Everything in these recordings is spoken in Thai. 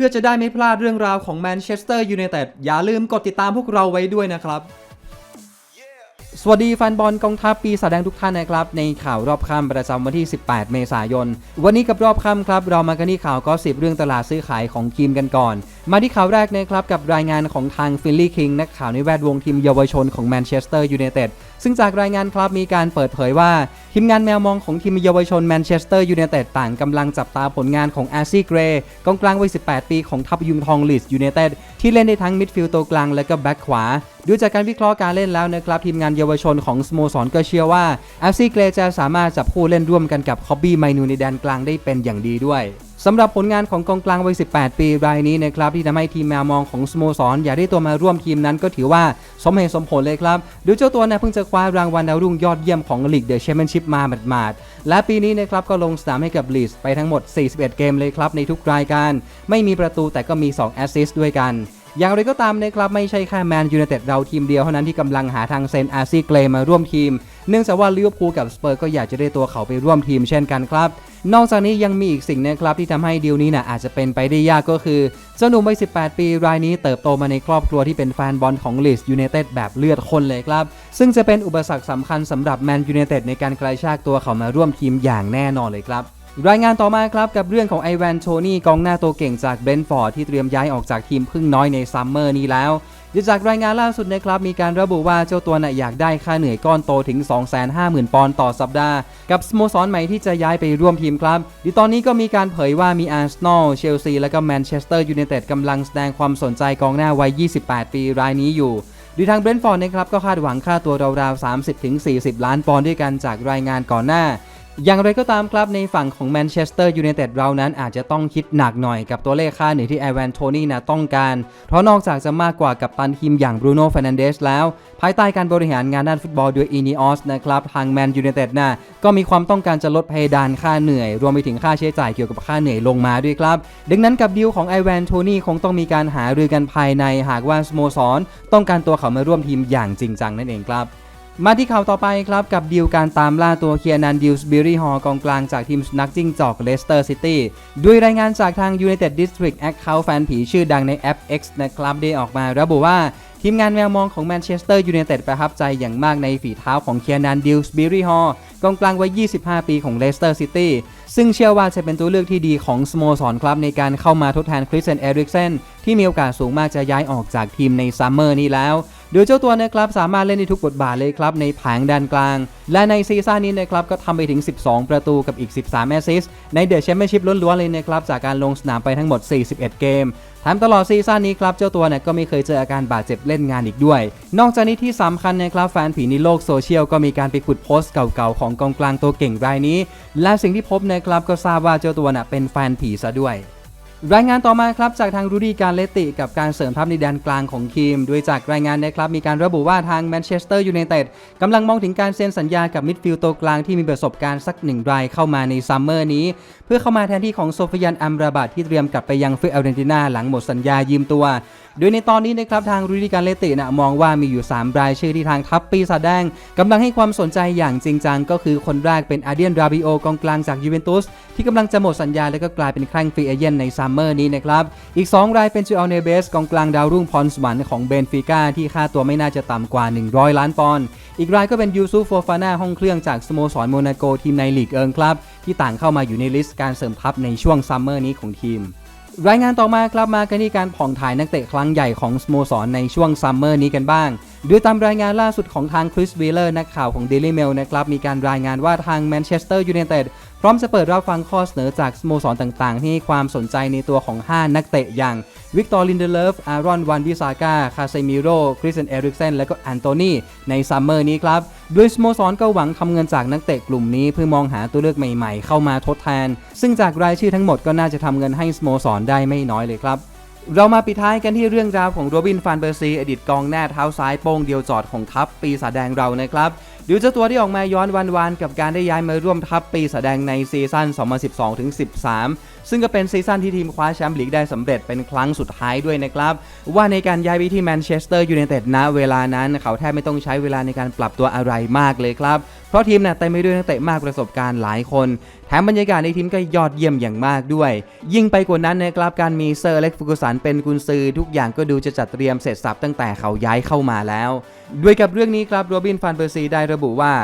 พื่อจะได้ไม่พลาดเรื่องราวของแมนเชสเตอร์ยูไนเต็ดอย่าลืมกดติดตามพวกเราไว้ด้วยนะครับ สวัสดีแฟนบอลกองทัพปีศาดงทุกท่านนะครับ ในข่าวรอบค่ำประจำวันที่ 18 เมษายน วันนี้กับรอบค่ำครับ เรามากันที่ข่าวก็สิบเรื่องตลาดซื้อขายของทีมกันก่อน มาที่ข่าวแรกนะครับกับรายงานของทางฟิลลี่คิงนักข่าวในแวดวงทีมเยาวชนของแมนเชสเตอร์ยูไนเต็ด ซึ่งจากรายงานครับมีการเปิดเผยว่า ทีมงานแมวมองของทีมเยาวชนแมนเชสเตอร์ยูไนเต็ดต่างกำลังจับตาผลงานของอาซีเกรย์กองกลางวัย 18 ปีของทัพยุงทองลีดส์ยูไนเต็ดที่เล่นได้ทั้งมิดฟิลด์ตัวกลางและก็แบ็คขวาดูจากการวิเคราะห์การเล่นแล้วนะครับทีมงานเยาวชนของสโมสรก็เชื่อว่าอาซีเกรย์จะสามารถจับคู่เล่นร่วมกันกับคอบบี้ไมนูในแดนกลางได้เป็นอย่างดีด้วย สำหรับผลงานของกองกลางวัย 18 ปีรายนี้นะครับที่ทำให้ทีมแมวมองของสโมสรออยากได้ตัวมาร่วมทีมนั้นก็ถือว่าสมเหตุสมผลเลยครับดูเจ้าตัวนะเพิ่งจะคว้ารางวัลดาวรุ่งยอดเยี่ยมของลีกเดอะแชมเปี้ยนชิพมาหมาดๆและปีนี้นะครับก็ลงสนามให้กับลีสไปทั้งหมด 41 เกมเลยครับในทุกรายการ ไม่มีประตูแต่ก็มี 2 แอสซิสต์ด้วยกัน อย่างไรก็ตามนะครับไม่ใช่แค่แมนยูไนเต็ดเราทีมเดียวเท่านั้นที่กำลังหาทางเซ็นอาร์ซี่เกรย์มาร่วมทีม เนื่องจากว่าลิเวอร์พูลกับสเปอร์ก็อยากจะได้ตัวเขาไปร่วมทีมเช่นกันครับ นอกจากนี้ยังมีอีกสิ่งนะครับที่ทำให้ดีลนี้นะอาจจะเป็นไปได้ยากก็คือเจ้าหนุ่มวัย 18 ปีรายนี้เติบโตมาในครอบครัวที่เป็นแฟนบอลของลีสยูไนเต็ดแบบเลือดคนเลยครับ ซึ่งจะเป็นอุปสรรคสำคัญสำหรับแมนยูไนเต็ดในการกระชากตัวเขามาร่วมทีมอย่างแน่นอนเลยครับ รายงานต่อมาครับกับเรื่องของไอแวนโทนี่กองหน้าตัวเก่งจากเบรนท์ฟอร์ดที่เตรียมย้ายออกจากทีมพึ่งน้อยในซัมเมอร์นี้แล้วดจากรายงานล่าสุดนะครับมีการระบุว่าเจ้าตัวน่ะอยากได้ค่าเหนื่อยก้อนโตถึง 250,000 ปอนด์ต่อสัปดาห์ กับสโมสรใหม่ที่จะย้ายไปร่วมทีมครับดีตอนนี้ก็มีการเผยว่ามีอาร์เซนอลเชลซี และก็แมนเชสเตอร์ยูไนเต็ดกำลังแสดงความสนใจกองหน้าวัย 28 ปีรายนี้อยู่ดยทางเบรนท์ฟอร์ดนะครับก็คาดหวังค่าตัวราวๆ 30-40 ล้านปอนด์ด้วยกันจากรายงานก่อนหน้า อย่างไรก็ตามครับในฝั่งของแมนเชสเตอร์ยูไนเต็ดเรานั้นอาจจะต้องคิดหนักหน่อยกับตัวเลขค่าเหนื่อยที่ไอแวนโทนี่นะต้องการ เพราะนอกจากจะมากกว่ากับตันทีมอย่างบรูโน่ฟ r นันเดสแล้ว ภายใต้การบริหารงานด้านฟุตบอลโดยอีนีออสนะครับทางแมนยูไนเต็ดน่ะก็มีความต้องการจะลดเพดานค่าเหนื่อย รวมไปถึงค่าใช้จ่ายเกี่ยวกับค่าเหนื่อยลงมาด้วยครับ ดังนั้นกับดีลของไอแวนโทนี่คงต้องมีการหารือกันภายในหากว่าสโมสรต้องการตัวเขามาร่วมทีมอย่างจริงจังนั่นเองครับ มาที่ข่าวต่อไปครับ กับดีลการตามล่าตัวเคียนันดิลส์บิรี่ฮอลกองกลางจากทีมนัขจิ้งจอกเลสเตอร์ซิตี้ด้วยรายงานจากทาง United District Account แฟนผีชื่อดังในแอป X นะครับได้ออกมาระบุว่าทีมงานแมวมองของแมนเชสเตอร์ยูไนเต็ดประทับใจอย่างมากในฝีเท้าของเคียนันดิลส์บิรี่ฮอลกองกลางวัย 25 ปีของเลสเตอร์ซิตี้ซึ่งเชื่อว่าจะเป็นตัวเลือกที่ดีของสโมสรครับในการเข้ามาทดแทนคริสเซนเอริกเซนที่มีโอกาสสูงมากจะย้ายออกจากทีมในซัมเมอร์นี้แล้ว โดยเจ้าตัวนะครับสามารถเล่นในทุกบทบาทเลยครับในแผงแดนกลาง และในซีซั่นนี้นะครับก็ทำไปถึง 12 ประตูกับอีก 13 แอสซิสต์ในเดอะแชมเปี้ยนชิพล้วนๆเลยนะครับจากการลงสนามไปทั้งหมด 41 เกมแถมตลอดซีซั่นนี้ครับเจ้าตัวเนี่ยก็ไม่เคยเจออาการบาดเจ็บเล่นงานอีกด้วย นอกจากนี้ที่สำคัญนะครับแฟนผีในโลกโซเชียลก็มีการไปขุดโพสต์เก่าๆของกองกลางตัวเก่งรายนี้ และสิ่งที่พบนะครับก็ทราบว่าเจ้าตัวน่ะเป็นแฟนผีซะด้วย รายงานต่อมาครับจากทางรูดี้การเลติ กับการเสริมทัพในแดนกลางของทีม โดยจากรายงานนะครับมีการระบุว่าทางแมนเชสเตอร์ยูไนเต็ดกำลังมองถึงการเซ็นสัญญากับมิดฟิลด์ตัวกลางที่มีประสบการณ์สักหนึ่งรายเข้ามาในซัมเมอร์นี้ เพื่อเข้ามาแทนที่ของโซฟิยันอัมราบัตที่เตรียมกลับไปยังฟิลอเรนตินาหลังหมดสัญญายืมตัว โดยในตอนนี้นะครับทางรูดี้การเลตินะมองว่ามีอยู่ 3 รายชื่อที่ทางทัพปีศาจแดงกำลังให้ความสนใจอย่างจริงจังก็คือคนแรกเป็นอาเดียนราบิโอกองกลางจากยูเวนตุสที่กำลังจะหมดสัญญาและก็กลายเป็นแข้งฟรีเอเย่นในซัมเมอร์นี้นะครับ อีก 2 รายเป็นจูอัลเนเบสกองกลางดาวรุ่งพรสวรรค์ของเบนฟิก้าที่ค่าตัวไม่น่าจะต่ำกว่า 100 ล้านปอนด์อีกรายก็เป็นยูซูโฟฟาน่าห้องเครื่องจากสโมสรโมนาโกทีมในลีกเอิงครับที่ต่างเข้ามาอยู่ในลิสต์การเสริมทัพในช่วงซัมเมอร์นี้ของทีม รายงานต่อมาครับมากันที่การผ่องถ่ายนักเตะครั้งใหญ่ของสโมสรในช่วงซัมเมอร์นี้กันบ้างโดยตามรายงานล่าสุดของทางคริสวีเลอร์นักข่าวของ Daily Mail นะครับ มีการรายงานว่าทางแมนเชสเตอร์ยูไนเต็ดพร้อมจะเปิดรับฟังข้อเสนอจากสโมสรต่างๆ ที่ให้ความสนใจในตัวของ 5 นักเตะอย่างวิกตอร์ลินเดเลฟ อารอนวันวิซาก้า คาเซมิโรคริสเซนเอริกเซน และก็แอนโตนีในซัมเมอร์นี้ครับโดยสโมสรก็หวังทำเงินจากนักเตะกลุ่มนี้เพื่อมองหาตัวเลือกใหม่ๆ เข้ามาทดแทน ซึ่งจากรายชื่อทั้งหมดก็น่าจะทำเงินให้สโมสรได้ไม่น้อยเลยครับ เรามาปิดท้ายกันที่เรื่องราวของโรบินฟานเบอร์ซีอดีตกองหน้าเท้าซ้ายโป้งเดียวจอดของทัพปีศาจแดงเรานะครับ ดูเจ้าตัวที่ออกมาย้อนวันวานๆกับการได้ย้ายมาร่วมทัพปีแสดงในซีซั่น 2012-13 ซึ่งก็เป็นซีซั่นที่ทีมคว้าแชมป์ลีกได้สำเร็จเป็นครั้งสุดท้ายด้วยนะครับ ว่าในการย้ายไปที่แมนเชสเตอร์ยูไนเต็ดณเวลานั้นเขาแทบไม่ต้องใช้เวลาในการปรับตัวอะไรมากเลยครับ เพราะทีมน่ะเต็มไปด้วยนักเตะมากประสบการณ์หลายคนแถมบรรยากาศในทีมก็ยอดเยี่ยมอย่างมากด้วย ยิ่งไปกว่านั้นนะครับการมีเซอร์เล็กฟูกุสันเป็นกุนซือทุกอย่างก็ดูจะจัดเตรียมเสร็จสับตั้งแต่เขาย้ายเข้ามาแล้ว ด้วยกับเรื่องนี้ครับโรบินฟันเปอร์ซีได้ระบุว่า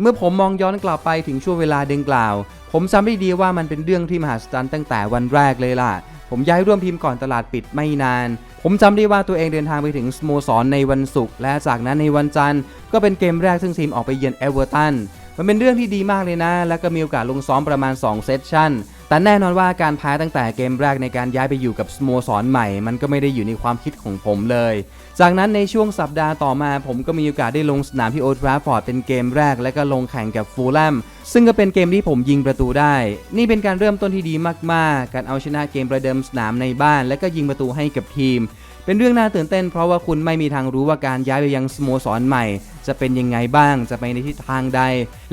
เมื่อผมมองย้อนกลับไปถึงช่วงเวลาดังกล่าว ผมจำได้ดีว่ามันเป็นเรื่องที่มหัศจรตั้งแต่วันแรกเลยล่ะ ผมย้ายร่วมทีมก่อนตลาดปิดไม่นาน ผมจำได้ว่าตัวเองเดินทางไปถึงสโมสรในวันศุกร์และจากนั้นในวันจันทร์ ก็เป็นเกมแรกซึ่งทีมออกไปเยือนเอเวอร์ตันมันเป็นเรื่องที่ดีมากเลยนะ และก็มีโอกาสลงซ้อมประมาณ 2 เซสชั่น แต่แน่นอนว่าการแพ้ตั้งแต่เกมแรกในการย้ายไปอยู่กับสโมสรใหม่ มันก็ไม่ได้อยู่ในความคิดของผมเลย จากนั้นในช่วงสัปดาห์ต่อมา ผมก็มีโอกาสได้ลงสนามที่โอทราฟอร์ดเป็นเกมแรก และก็ลงแข่งกับฟูลแลมซึ่งก็เป็นเกมที่ผมยิงประตูได้ นี่เป็นการเริ่มต้นที่ดีมากๆ การเอาชนะเกมประเดิมสนามในบ้าน และก็ยิงประตูให้กับทีม เป็นเรื่องน่าตื่นเต้น เพราะว่าคุณไม่มีทางรู้ว่าการย้ายไปยังสโมสรใหม่ จะเป็นยังไงบ้างจะไปในทิศทางใด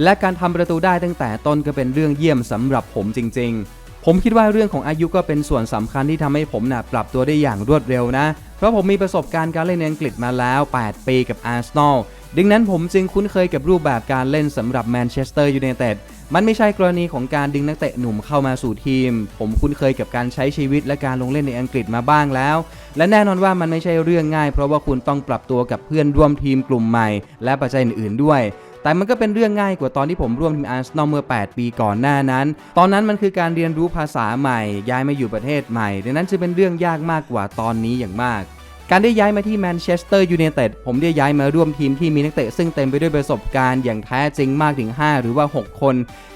และการทำประตูได้ตั้งแต่ต้นก็เป็นเรื่องเยี่ยมสำหรับผมจริง ๆผมคิดว่าเรื่องของอายุก็เป็นส่วนสำคัญที่ทำให้ผมน่ะปรับตัวได้อย่างรวดเร็วนะ ราะผมมีประสบการณ์การเล่นในอังกฤษมาแล้ว 8 ปีกับอาร์เซนอลดังนั้นผมจึงคุ้นเคยกับรูปแบบการเล่นสำหรับแมนเชสเตอร์ยูไนเต็ดมันไม่ใช่กรณีของการดึงนักเตะหนุ่มเข้ามาสู่ทีม ผมคุ้นเคยกับการใช้ชีวิตและการลงเล่นในอังกฤษมาบ้างแล้ว และแน่นอนว่ามันไม่ใช่เรื่องง่าย เพราะว่าคุณต้องปรับตัวกับเพื่อนร่วมทีมกลุ่มใหม่ และปัจจัยอื่นๆด้วย แต่มันก็เป็นเรื่องง่ายกว่าตอนที่ผมร่วมทีมอาร์เซนอลเมื่อ 8 ปีก่อนหน้านั้น ตอนนั้นมันคือการเรียนรู้ภาษาใหม่ ย้ายมาอยู่ประเทศใหม่ ดังนั้นจะเป็นเรื่องยากมากกว่าตอนนี้อย่างมาก การได้ย้ายมาที่แมนเชสเตอร์ยูไนเต็ดผมได้ย้ายมาร่วมทีมที่มีนักเตะซึ่งเต็มไปด้วยประสบการณ์อย่างแท้จริงมากถึง 5 หรือว่า 6 คน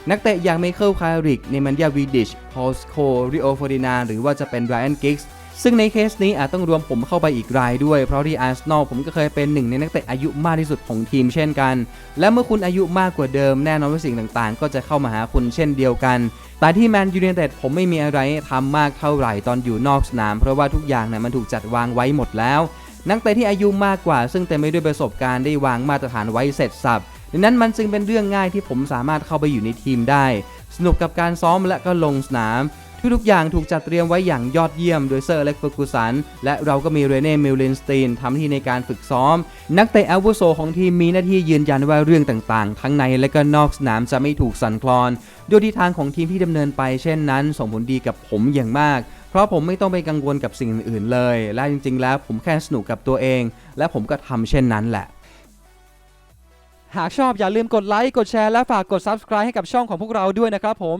นักเตะอย่างไมเคิลคาริกเนมันยาวีดิชพอลสโคริโอฟอรินาหรือว่าจะเป็นไรอันกิกส์ ซึ่งในเคสนี้อาจต้องรวมผมเข้าไปอีกรายด้วย เพราะที่อาร์เซนอลผมก็เคยเป็นหนึ่งในนักเตะอายุมากที่สุดของทีมเช่นกัน และเมื่อคุณอายุมากกว่าเดิมแน่นอนว่าสิ่งต่างๆ ก็จะเข้ามาหาคุณเช่นเดียวกัน แต่ที่แมนยูไนเต็ดผมไม่มีอะไรให้ทำมากเท่าไหร่ตอนอยู่นอกสนาม เพราะว่าทุกอย่างนี่ยมันถูกจัดวางไว้หมดแล้ว นักเตะที่อายุมากกว่า ซึ่งเต็มไปด้วยประสบการณ์ได้วางมาตรฐานไว้เสร็จสับดังนั้นมันจึงเป็นเรื่องง่ายที่ผมสามารถเข้าไปอยู่ในทีมได้ สนุกกับการซ้อมและก็ลงสนาม ทุกๆอย่างถูกจัดเตรียมไว้อย่างยอดเยี่ยมโดยเซอร์เล็กเฟอร์กูสัน และเราก็มีเรเน่มิลเลนสตีนทำหน้าที่ในการฝึกซ้อม นักเตะอาวุโสของทีมมีหน้าที่ยืนยันว่าเรื่องต่างๆ ทั้งในและก็นอกสนามจะไม่ถูกสั่นคลอนด้วยทิศทางของทีมที่ดำเนินไปเช่นนั้น ส่งผลดีกับผมอย่างมากเพราะผมไม่ต้องไปกังวลกับสิ่งอื่นๆเลย และจริง ๆ แล้วผมแค่สนุกกับตัวเอง และผมก็ทำเช่นนั้นแหละ หากชอบอย่าลืมกดไลค์ กดแชร์ และฝากกด Subscribe ให้กับช่องของพวกเราด้วยนะครับผม